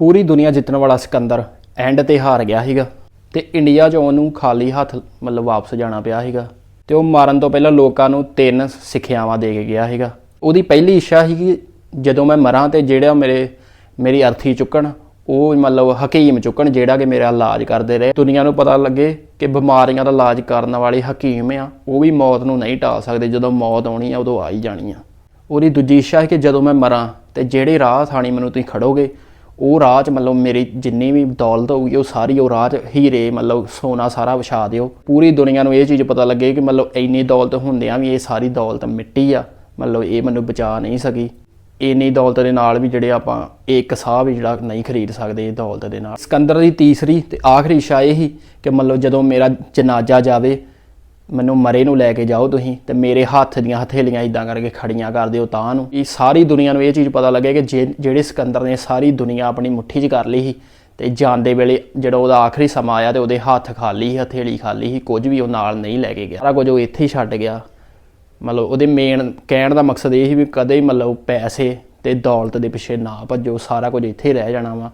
ਪੂਰੀ ਦੁਨੀਆ ਜਿੱਤਣ ਵਾਲਾ ਸਿਕੰਦਰ ਐਂਡ ਤੇ ਹਾਰ ਗਿਆ ਸੀਗਾ ਤੇ ਇੰਡੀਆ 'ਚ ਉਹਨੂੰ ਖਾਲੀ ਹੱਥ ਮਤਲਬ ਵਾਪਸ ਜਾਣਾ ਪਿਆ ਸੀਗਾ ਤੇ ਉਹ ਮਾਰਨ ਤੋਂ ਪਹਿਲਾਂ ਲੋਕਾਂ ਨੂੰ ਤਿੰਨ ਸਿੱਖਿਆਵਾਂ ਦੇ ਕੇ ਗਿਆ ਸੀਗਾ। ਉਹਦੀ ਪਹਿਲੀ ਇੱਛਾ ਸੀਗੀ ਜਦੋਂ ਮੈਂ ਮਰਾਂ ਤੇ ਜਿਹੜਾ ਮੇਰੇ, ਮੇਰੀ ਅਰਥੀ ਚੁੱਕਣ, ਉਹ ਮਤਲਬ ਹਕੀਮ ਚੁੱਕਣ, ਜਿਹੜਾ ਕਿ ਮੇਰਾ ਇਲਾਜ ਕਰਦੇ ਰਹੇ। ਦੁਨੀਆ ਨੂੰ ਪਤਾ ਲੱਗੇ ਕਿ ਬਿਮਾਰੀਆਂ ਦਾ ਇਲਾਜ ਕਰਨ ਵਾਲੇ ਹਕੀਮ ਆ, ਉਹ ਵੀ ਮੌਤ ਨੂੰ ਨਹੀਂ ਟਾਲ ਸਕਦੇ। ਜਦੋਂ ਮੌਤ ਆਉਣੀ ਆ, ਉਦੋਂ ਆ ਹੀ ਜਾਣੀ ਆ। ਉਹਦੀ ਦੂਜੀ ਇੱਛਾ ਹੈ ਕਿ ਜਦੋਂ ਮੈਂ ਮਰਾਂ ਤੇ ਜਿਹੜੇ ਰਾਹ ਥਾਣੀ ਮੈਨੂੰ ਤੁਸੀਂ ਖੜੋਗੇ ਉਹ ਰਾਹ 'ਚ ਮਤਲਬ ਮੇਰੀ ਜਿੰਨੀ ਵੀ ਦੌਲਤ ਹੋਊਗੀ, ਉਹ ਸਾਰੀ ਉਹ ਰਾਹ 'ਚ ਹੀਰੇ ਮਤਲਬ ਸੋਨਾ ਸਾਰਾ ਵਿਛਾ ਦਿਓ। ਪੂਰੀ ਦੁਨੀਆ ਨੂੰ ਇਹ ਚੀਜ਼ ਪਤਾ ਲੱਗੇ ਕਿ ਮਤਲਬ ਇੰਨੀ ਦੌਲਤ ਹੁੰਦਿਆਂ ਵੀ ਇਹ ਸਾਰੀ ਦੌਲਤ ਮਿੱਟੀ ਆ। ਮਤਲਬ ਇਹ ਮੈਨੂੰ ਬਚਾ ਨਹੀਂ ਸਕੀ। ਇੰਨੀ ਦੌਲਤ ਦੇ ਨਾਲ ਵੀ ਜਿਹੜੇ ਆਪਾਂ ਇੱਕ ਸਾਹ ਵੀ ਜਿਹੜਾ ਨਹੀਂ ਖਰੀਦ ਸਕਦੇ ਇਹ ਦੌਲਤ ਦੇ ਨਾਲ। ਸਿਕੰਦਰ ਦੀ ਤੀਸਰੀ ਤੇ ਆਖਰੀ ਇੱਛਾ ਇਹ ਹੀ ਕਿ ਮਤਲਬ ਜਦੋਂ ਮੇਰਾ ਜਨਾਜ਼ਾ ਜਾਵੇ ਮੈਨੂੰ ਮਰੇ ਨੂੰ ਲੈ ਕੇ ਜਾਓ ਤੁਸੀਂ ਤੇ ਮੇਰੇ ਹੱਥ ਦੀਆਂ ਹਥੇਲੀਆਂ ਇਦਾਂ ਕਰਕੇ ਖੜੀਆਂ ਕਰ ਦਿਓ ਤਾਂ ਨੂੰ। ਇਹ ਸਾਰੀ ਦੁਨੀਆ ਨੂੰ ਇਹ ਚੀਜ਼ ਪਤਾ ਲੱਗੇ ਕਿ ਜੇ- ਜਿਹੜੇ ਸਿਕੰਦਰ ਨੇ ਸਾਰੀ ਦੁਨੀਆ ਆਪਣੀ ਮੁੱਠੀ 'ਚ ਕਰ ਲਈ ਸੀ ਤੇ ਜਾਂਦੇ ਵੇਲੇ ਜਿਹੜਾ ਉਹਦਾ ਆਖਰੀ ਸਮਾਂ ਆਇਆ ਤੇ ਉਹਦੇ ਹੱਥ ਖਾਲੀ ਸੀ, ਹਥੇਲੀ ਖਾਲੀ ਸੀ, ਕੁਝ ਵੀ ਉਹ ਨਾਲ ਨਹੀਂ ਲੈ ਕੇ ਗਿਆ। ਸਾਰਾ ਕੁਝ ਉਹ ਇੱਥੇ ਹੀ ਛੱਡ ਗਿਆ। ਮਤਲਬ ਉਹਦੇ ਮੇਨ ਕਹਿਣ ਦਾ ਮਕਸਦ ਇਹ ਸੀ ਵੀ ਕਦੇ ਹੀ ਮਤਲਬ ਪੈਸੇ ਤੇ ਦੌਲਤ ਦੇ ਪਿੱਛੇ ਨਾ ਭੱਜੋ, ਸਾਰਾ ਕੁਝ ਇੱਥੇ ਰਹਿ ਜਾਣਾ ਵਾ।